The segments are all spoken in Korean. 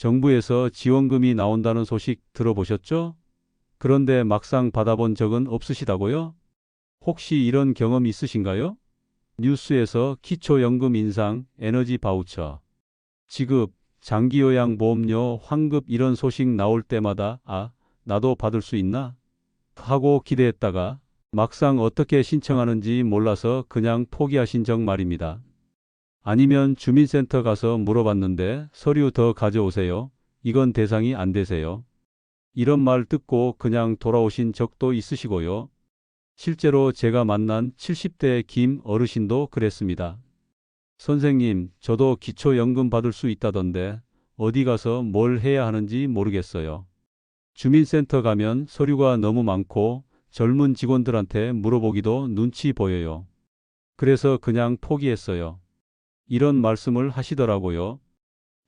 정부에서 지원금이 나온다는 소식 들어보셨죠? 그런데 막상 받아본 적은 없으시다고요? 혹시 이런 경험 있으신가요? 뉴스에서 기초연금 인상, 에너지 바우처, 지급, 장기요양 보험료, 환급 이런 소식 나올 때마다 아, 나도 받을 수 있나? 하고 기대했다가 막상 어떻게 신청하는지 몰라서 그냥 포기하신 적 말입니다. 아니면 주민센터 가서 물어봤는데 서류 더 가져오세요. 이건 대상이 안 되세요. 이런 말 듣고 그냥 돌아오신 적도 있으시고요. 실제로 제가 만난 70대 김 어르신도 그랬습니다. 선생님, 저도 기초연금 받을 수 있다던데 어디 가서 뭘 해야 하는지 모르겠어요. 주민센터 가면 서류가 너무 많고 젊은 직원들한테 물어보기도 눈치 보여요. 그래서 그냥 포기했어요. 이런 말씀을 하시더라고요.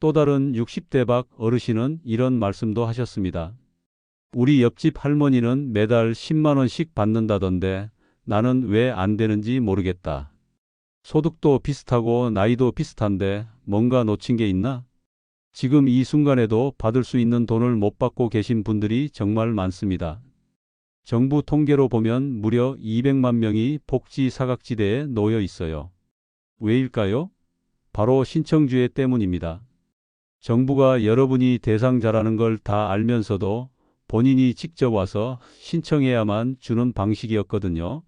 또 다른 60대 박 어르신은 이런 말씀도 하셨습니다. 우리 옆집 할머니는 매달 10만원씩 받는다던데 나는 왜 안 되는지 모르겠다. 소득도 비슷하고 나이도 비슷한데 뭔가 놓친 게 있나? 지금 이 순간에도 받을 수 있는 돈을 못 받고 계신 분들이 정말 많습니다. 정부 통계로 보면 무려 200만 명이 복지 사각지대에 놓여 있어요. 왜일까요? 바로 신청주의 때문입니다. 정부가 여러분이 대상자라는 걸 다 알면서도 본인이 직접 와서 신청해야만 주는 방식이었거든요.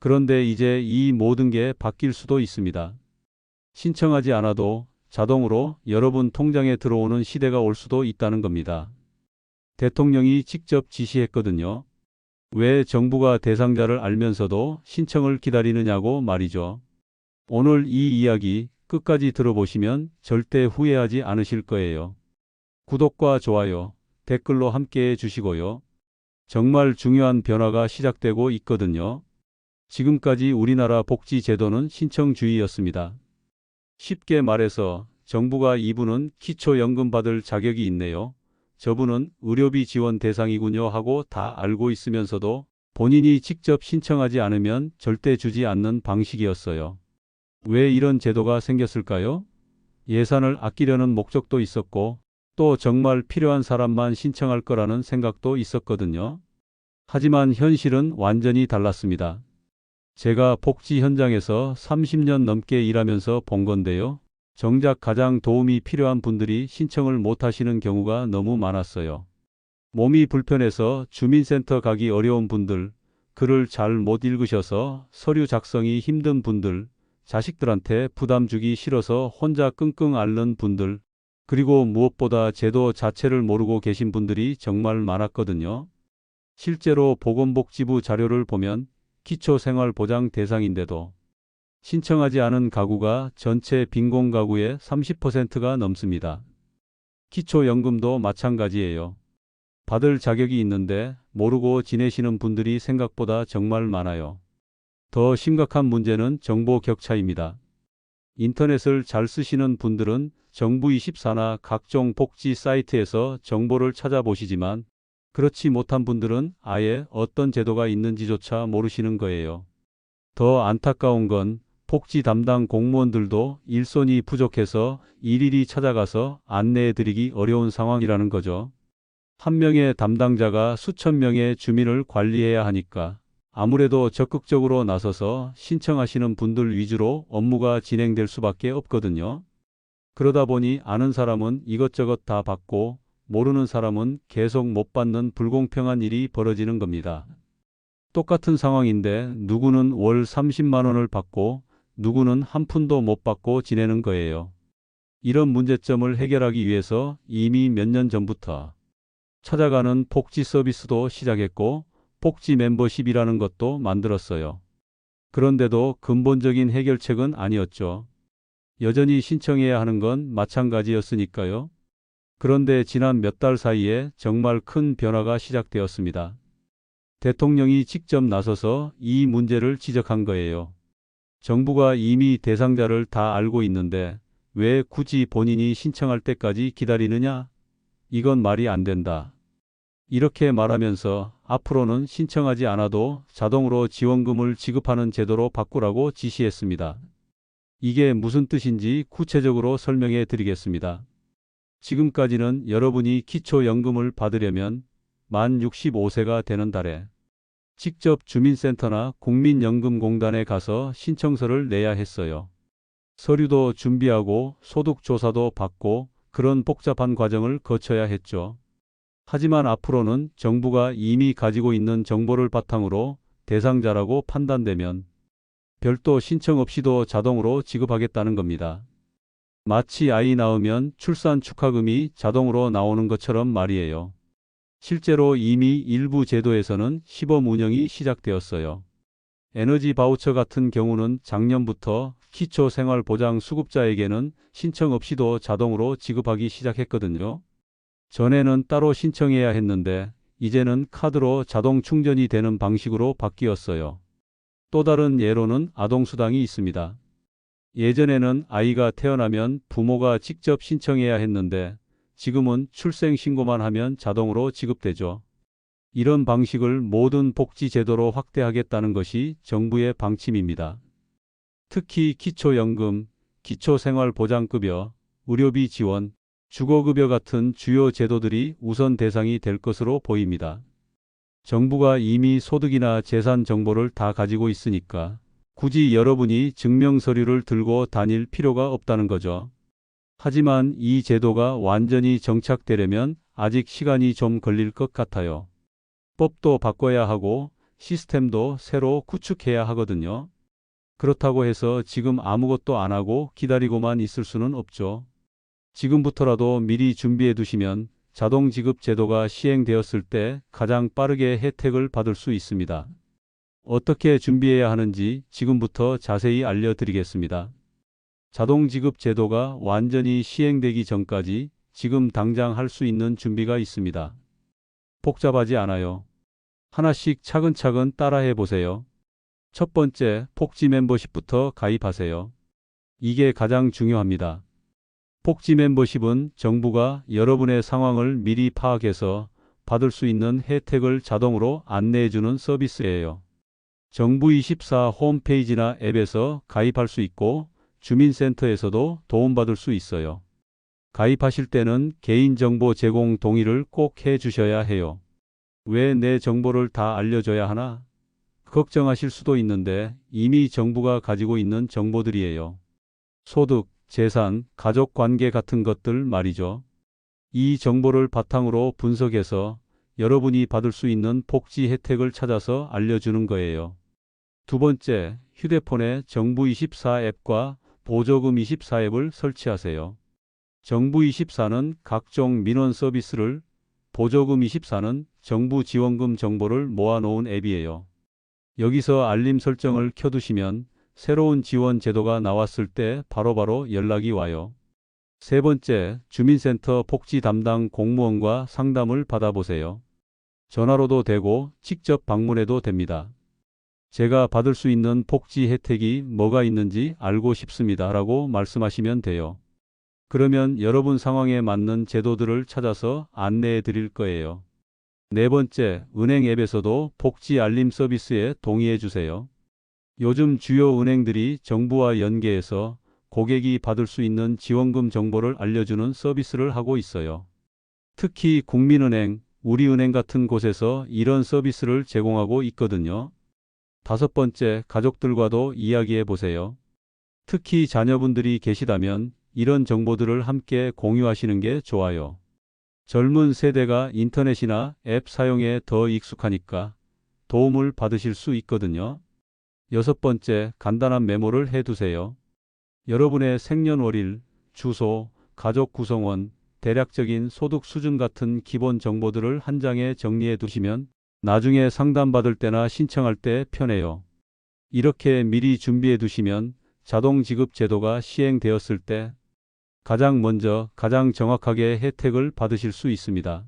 그런데 이제 이 모든 게 바뀔 수도 있습니다. 신청하지 않아도 자동으로 여러분 통장에 들어오는 시대가 올 수도 있다는 겁니다. 대통령이 직접 지시했거든요. 왜 정부가 대상자를 알면서도 신청을 기다리느냐고 말이죠. 오늘 이 이야기 끝까지 들어보시면 절대 후회하지 않으실 거예요. 구독과 좋아요, 댓글로 함께 해주시고요. 정말 중요한 변화가 시작되고 있거든요. 지금까지 우리나라 복지 제도는 신청주의였습니다. 쉽게 말해서 정부가 이분은 기초연금 받을 자격이 있네요. 저분은 의료비 지원 대상이군요 하고 다 알고 있으면서도 본인이 직접 신청하지 않으면 절대 주지 않는 방식이었어요. 왜 이런 제도가 생겼을까요? 예산을 아끼려는 목적도 있었고 또 정말 필요한 사람만 신청할 거라는 생각도 있었거든요. 하지만 현실은 완전히 달랐습니다. 제가 복지 현장에서 30년 넘게 일하면서 본 건데요. 정작 가장 도움이 필요한 분들이 신청을 못 하시는 경우가 너무 많았어요. 몸이 불편해서 주민센터 가기 어려운 분들, 글을 잘 못 읽으셔서 서류 작성이 힘든 분들, 자식들한테 부담 주기 싫어서 혼자 끙끙 앓는 분들, 그리고 무엇보다 제도 자체를 모르고 계신 분들이 정말 많았거든요. 실제로 보건복지부 자료를 보면 기초생활보장 대상인데도 신청하지 않은 가구가 전체 빈곤 가구의 30%가 넘습니다. 기초연금도 마찬가지예요. 받을 자격이 있는데 모르고 지내시는 분들이 생각보다 정말 많아요. 더 심각한 문제는 정보 격차입니다. 인터넷을 잘 쓰시는 분들은 정부24나 각종 복지 사이트에서 정보를 찾아보시지만 그렇지 못한 분들은 아예 어떤 제도가 있는지조차 모르시는 거예요. 더 안타까운 건 복지 담당 공무원들도 일손이 부족해서 일일이 찾아가서 안내해 드리기 어려운 상황이라는 거죠. 한 명의 담당자가 수천 명의 주민을 관리해야 하니까 아무래도 적극적으로 나서서 신청하시는 분들 위주로 업무가 진행될 수밖에 없거든요. 그러다 보니 아는 사람은 이것저것 다 받고 모르는 사람은 계속 못 받는 불공평한 일이 벌어지는 겁니다. 똑같은 상황인데 누구는 월 30만 원을 받고 누구는 한 푼도 못 받고 지내는 거예요. 이런 문제점을 해결하기 위해서 이미 몇 년 전부터 찾아가는 복지 서비스도 시작했고 복지 멤버십이라는 것도 만들었어요. 그런데도 근본적인 해결책은 아니었죠. 여전히 신청해야 하는 건 마찬가지였으니까요. 그런데 지난 몇 달 사이에 정말 큰 변화가 시작되었습니다. 대통령이 직접 나서서 이 문제를 지적한 거예요. 정부가 이미 대상자를 다 알고 있는데 왜 굳이 본인이 신청할 때까지 기다리느냐? 이건 말이 안 된다. 이렇게 말하면서 앞으로는 신청하지 않아도 자동으로 지원금을 지급하는 제도로 바꾸라고 지시했습니다. 이게 무슨 뜻인지 구체적으로 설명해 드리겠습니다. 지금까지는 여러분이 기초연금을 받으려면 만 65세가 되는 달에 직접 주민센터나 국민연금공단에 가서 신청서를 내야 했어요. 서류도 준비하고 소득조사도 받고 그런 복잡한 과정을 거쳐야 했죠. 하지만 앞으로는 정부가 이미 가지고 있는 정보를 바탕으로 대상자라고 판단되면 별도 신청 없이도 자동으로 지급하겠다는 겁니다. 마치 아이 낳으면 출산 축하금이 자동으로 나오는 것처럼 말이에요. 실제로 이미 일부 제도에서는 시범 운영이 시작되었어요. 에너지 바우처 같은 경우는 작년부터 기초생활보장 수급자에게는 신청 없이도 자동으로 지급하기 시작했거든요. 전에는 따로 신청해야 했는데 이제는 카드로 자동 충전이 되는 방식으로 바뀌었어요. 또 다른 예로는 아동수당이 있습니다. 예전에는 아이가 태어나면 부모가 직접 신청해야 했는데 지금은 출생신고만 하면 자동으로 지급되죠. 이런 방식을 모든 복지제도로 확대하겠다는 것이 정부의 방침입니다. 특히 기초연금, 기초생활보장급여, 의료비 지원, 주거급여 같은 주요 제도들이 우선 대상이 될 것으로 보입니다. 정부가 이미 소득이나 재산 정보를 다 가지고 있으니까 굳이 여러분이 증명서류를 들고 다닐 필요가 없다는 거죠. 하지만 이 제도가 완전히 정착되려면 아직 시간이 좀 걸릴 것 같아요. 법도 바꿔야 하고 시스템도 새로 구축해야 하거든요. 그렇다고 해서 지금 아무것도 안 하고 기다리고만 있을 수는 없죠. 지금부터라도 미리 준비해 두시면 자동 지급 제도가 시행되었을 때 가장 빠르게 혜택을 받을 수 있습니다. 어떻게 준비해야 하는지 지금부터 자세히 알려드리겠습니다. 자동 지급 제도가 완전히 시행되기 전까지 지금 당장 할 수 있는 준비가 있습니다. 복잡하지 않아요. 하나씩 차근차근 따라해 보세요. 첫 번째, 복지 멤버십부터 가입하세요. 이게 가장 중요합니다. 복지 멤버십은 정부가 여러분의 상황을 미리 파악해서 받을 수 있는 혜택을 자동으로 안내해 주는 서비스예요. 정부24 홈페이지나 앱에서 가입할 수 있고 주민센터에서도 도움받을 수 있어요. 가입하실 때는 개인정보 제공 동의를 꼭 해 주셔야 해요. 왜 내 정보를 다 알려줘야 하나? 걱정하실 수도 있는데 이미 정부가 가지고 있는 정보들이에요. 소득, 재산, 가족 관계 같은 것들 말이죠. 이 정보를 바탕으로 분석해서 여러분이 받을 수 있는 복지 혜택을 찾아서 알려주는 거예요. 두 번째, 휴대폰에 정부24 앱과 보조금24 앱을 설치하세요. 정부24는 각종 민원 서비스를, 보조금24는 정부 지원금 정보를 모아놓은 앱이에요. 여기서 알림 설정을 켜두시면 새로운 지원 제도가 나왔을 때 바로 바로 연락이 와요. 세 번째, 주민센터 복지 담당 공무원과 상담을 받아보세요. 전화로도 되고 직접 방문해도 됩니다. 제가 받을 수 있는 복지 혜택이 뭐가 있는지 알고 싶습니다. 라고 말씀하시면 돼요. 그러면 여러분 상황에 맞는 제도들을 찾아서 안내해 드릴 거예요. 네 번째, 은행 앱에서도 복지 알림 서비스에 동의해 주세요. 요즘 주요 은행들이 정부와 연계해서 고객이 받을 수 있는 지원금 정보를 알려주는 서비스를 하고 있어요. 특히 국민은행, 우리은행 같은 곳에서 이런 서비스를 제공하고 있거든요. 다섯 번째, 가족들과도 이야기해 보세요. 특히 자녀분들이 계시다면 이런 정보들을 함께 공유하시는 게 좋아요. 젊은 세대가 인터넷이나 앱 사용에 더 익숙하니까 도움을 받으실 수 있거든요. 여섯 번째, 간단한 메모를 해 두세요. 여러분의 생년월일, 주소, 가족 구성원, 대략적인 소득 수준 같은 기본 정보들을 한 장에 정리해 두시면 나중에 상담받을 때나 신청할 때 편해요. 이렇게 미리 준비해 두시면 자동 지급 제도가 시행되었을 때 가장 먼저 가장 정확하게 혜택을 받으실 수 있습니다.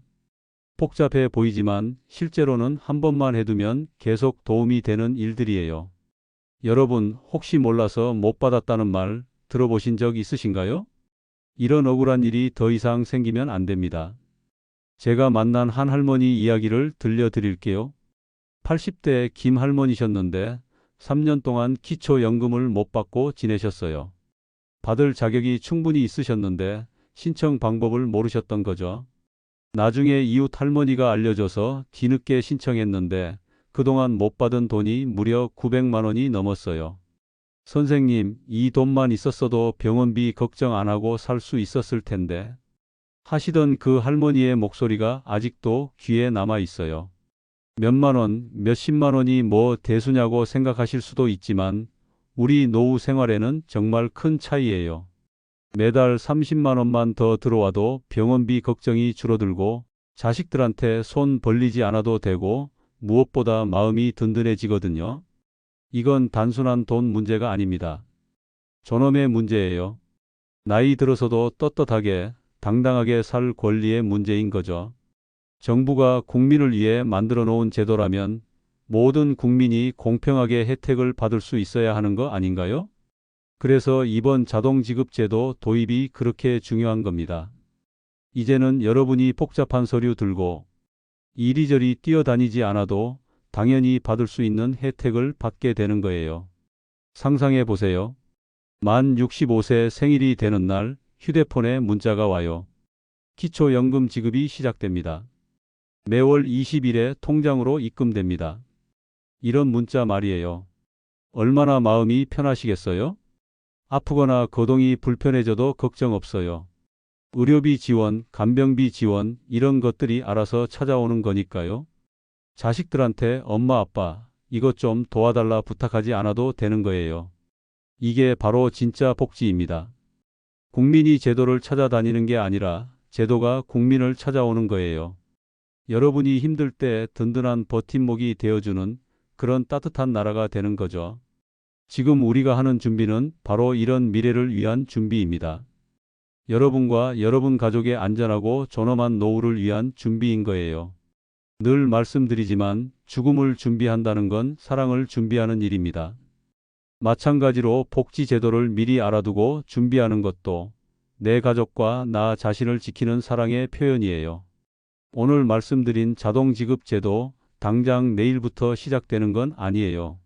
복잡해 보이지만 실제로는 한 번만 해두면 계속 도움이 되는 일들이에요. 여러분 혹시 몰라서 못 받았다는 말 들어보신 적 있으신가요? 이런 억울한 일이 더 이상 생기면 안 됩니다. 제가 만난 한 할머니 이야기를 들려드릴게요. 80대 김 할머니셨는데 3년 동안 기초연금을 못 받고 지내셨어요. 받을 자격이 충분히 있으셨는데 신청 방법을 모르셨던 거죠. 나중에 이웃 할머니가 알려줘서 뒤늦게 신청했는데 그동안 못 받은 돈이 무려 900만 원이 넘었어요. 선생님, 이 돈만 있었어도 병원비 걱정 안 하고 살 수 있었을 텐데. 하시던 그 할머니의 목소리가 아직도 귀에 남아 있어요. 몇만 원, 몇십만 원이 뭐 대수냐고 생각하실 수도 있지만 우리 노후 생활에는 정말 큰 차이예요. 매달 30만 원만 더 들어와도 병원비 걱정이 줄어들고 자식들한테 손 벌리지 않아도 되고 무엇보다 마음이 든든해지거든요. 이건 단순한 돈 문제가 아닙니다. 존엄의 문제예요. 나이 들어서도 떳떳하게 당당하게 살 권리의 문제인 거죠. 정부가 국민을 위해 만들어 놓은 제도라면 모든 국민이 공평하게 혜택을 받을 수 있어야 하는 거 아닌가요? 그래서 이번 자동지급제도 도입이 그렇게 중요한 겁니다. 이제는 여러분이 복잡한 서류 들고 이리저리 뛰어다니지 않아도 당연히 받을 수 있는 혜택을 받게 되는 거예요. 상상해 보세요. 만 65세 생일이 되는 날 휴대폰에 문자가 와요. 기초연금 지급이 시작됩니다. 매월 20일에 통장으로 입금됩니다. 이런 문자 말이에요. 얼마나 마음이 편하시겠어요? 아프거나 거동이 불편해져도 걱정 없어요. 의료비 지원, 간병비 지원, 이런 것들이 알아서 찾아오는 거니까요. 자식들한테 엄마 아빠 이것 좀 도와달라 부탁하지 않아도 되는 거예요. 이게 바로 진짜 복지입니다. 국민이 제도를 찾아다니는 게 아니라 제도가 국민을 찾아오는 거예요. 여러분이 힘들 때 든든한 버팀목이 되어주는 그런 따뜻한 나라가 되는 거죠. 지금 우리가 하는 준비는 바로 이런 미래를 위한 준비입니다. 여러분과 여러분 가족의 안전하고 존엄한 노후를 위한 준비인 거예요. 늘 말씀드리지만 죽음을 준비한다는 건 사랑을 준비하는 일입니다. 마찬가지로 복지 제도를 미리 알아두고 준비하는 것도 내 가족과 나 자신을 지키는 사랑의 표현이에요. 오늘 말씀드린 자동지급 제도 당장 내일부터 시작되는 건 아니에요.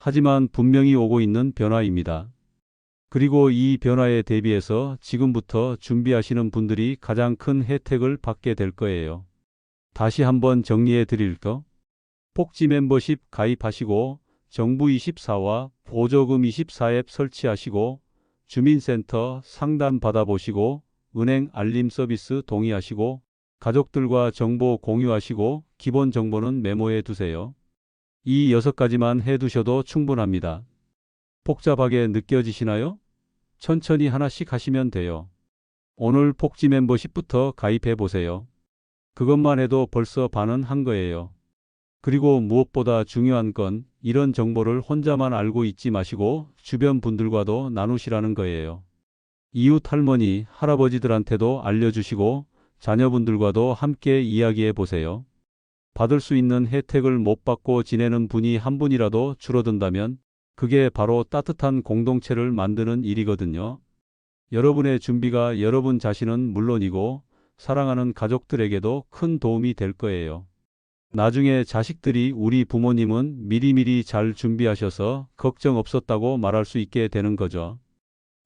하지만 분명히 오고 있는 변화입니다. 그리고 이 변화에 대비해서 지금부터 준비하시는 분들이 가장 큰 혜택을 받게 될 거예요. 다시 한번 정리해 드릴까? 복지 멤버십 가입하시고 정부 24와 보조금 24 앱 설치하시고 주민센터 상담 받아보시고 은행 알림 서비스 동의하시고 가족들과 정보 공유하시고 기본 정보는 메모해 두세요. 이 여섯 가지만 해 두셔도 충분합니다. 복잡하게 느껴지시나요? 천천히 하나씩 하시면 돼요. 오늘 복지 멤버십부터 가입해 보세요. 그것만 해도 벌써 반은 한 거예요. 그리고 무엇보다 중요한 건 이런 정보를 혼자만 알고 있지 마시고 주변 분들과도 나누시라는 거예요. 이웃 할머니, 할아버지들한테도 알려주시고 자녀분들과도 함께 이야기해 보세요. 받을 수 있는 혜택을 못 받고 지내는 분이 한 분이라도 줄어든다면 그게 바로 따뜻한 공동체를 만드는 일이거든요. 여러분의 준비가 여러분 자신은 물론이고 사랑하는 가족들에게도 큰 도움이 될 거예요. 나중에 자식들이 우리 부모님은 미리미리 잘 준비하셔서 걱정 없었다고 말할 수 있게 되는 거죠.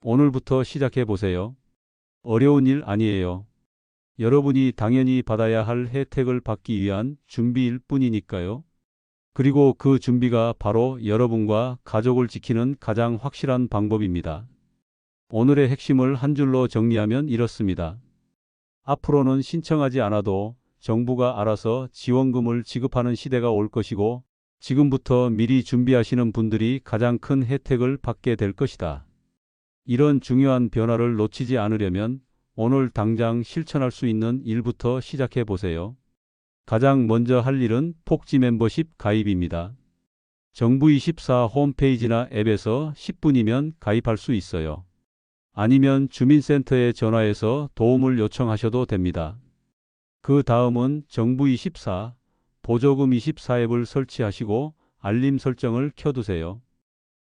오늘부터 시작해 보세요. 어려운 일 아니에요. 여러분이 당연히 받아야 할 혜택을 받기 위한 준비일 뿐이니까요. 그리고 그 준비가 바로 여러분과 가족을 지키는 가장 확실한 방법입니다. 오늘의 핵심을 한 줄로 정리하면 이렇습니다. 앞으로는 신청하지 않아도 정부가 알아서 지원금을 지급하는 시대가 올 것이고 지금부터 미리 준비하시는 분들이 가장 큰 혜택을 받게 될 것이다. 이런 중요한 변화를 놓치지 않으려면 오늘 당장 실천할 수 있는 일부터 시작해 보세요. 가장 먼저 할 일은 폭지 멤버십 가입입니다. 정부24 홈페이지나 앱에서 10분이면 가입할 수 있어요. 아니면 주민센터에 전화해서 도움을 요청하셔도 됩니다. 그 다음은 정부24 보조금 24 앱을 설치하시고 알림 설정을 켜두세요.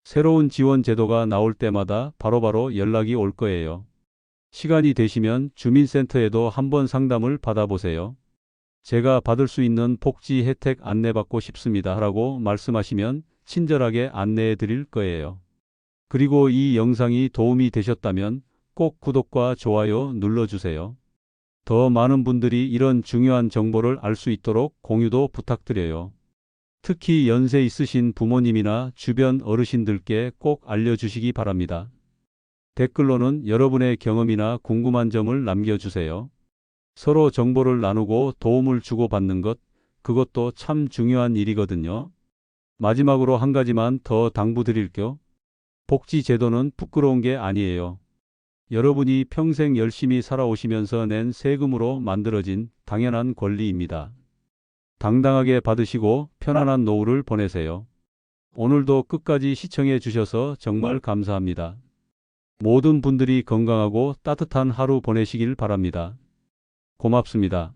새로운 지원 제도가 나올 때마다 바로바로 연락이 올 거예요. 시간이 되시면 주민센터에도 한번 상담을 받아보세요. 제가 받을 수 있는 복지 혜택 안내받고 싶습니다. 라고 말씀하시면 친절하게 안내해 드릴 거예요. 그리고 이 영상이 도움이 되셨다면 꼭 구독과 좋아요 눌러주세요. 더 많은 분들이 이런 중요한 정보를 알 수 있도록 공유도 부탁드려요. 특히 연세 있으신 부모님이나 주변 어르신들께 꼭 알려주시기 바랍니다. 댓글로는 여러분의 경험이나 궁금한 점을 남겨주세요. 서로 정보를 나누고 도움을 주고받는 것, 그것도 참 중요한 일이거든요. 마지막으로 한 가지만 더 당부드릴게요. 복지 제도는 부끄러운 게 아니에요. 여러분이 평생 열심히 살아오시면서 낸 세금으로 만들어진 당연한 권리입니다. 당당하게 받으시고 편안한 노후를 보내세요. 오늘도 끝까지 시청해 주셔서 정말 감사합니다. 모든 분들이 건강하고 따뜻한 하루 보내시길 바랍니다. 고맙습니다.